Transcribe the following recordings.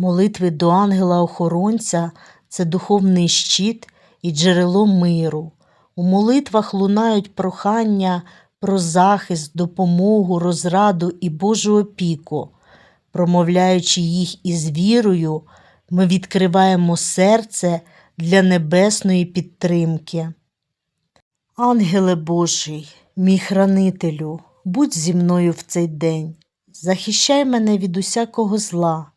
Молитви до ангела-охоронця це духовний щит і джерело миру. У молитвах лунають прохання про захист, допомогу, розраду і Божу опіку. Промовляючи їх із вірою, ми відкриваємо серце для небесної підтримки. Ангеле Божий, мій хранителю, будь зі мною в цей день, захищай мене від усякого зла,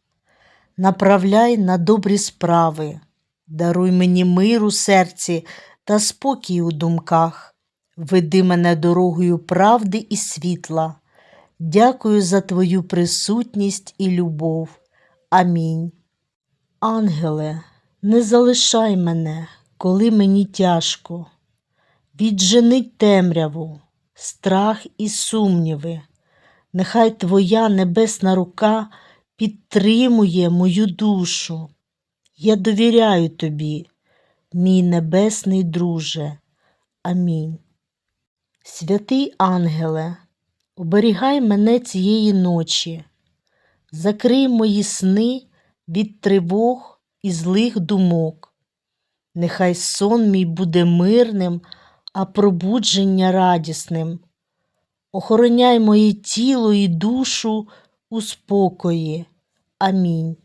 направляй на добрі справи, даруй мені мир у серці та спокій у думках, веди мене дорогою правди і світла. Дякую за Твою присутність і любов. Амінь. Ангеле, не залишай мене, коли мені тяжко. Відженить темряву, страх і сумніви. Нехай Твоя небесна рука підтримує мою душу. Я довіряю Тобі, мій небесний друже. Амінь. Святий ангеле, оберігай мене цієї ночі, закрий мої сни від тривог і злих думок. Нехай сон мій буде мирним, а пробудження радісним. Охороняй моє тіло і душу у спокої. Амінь.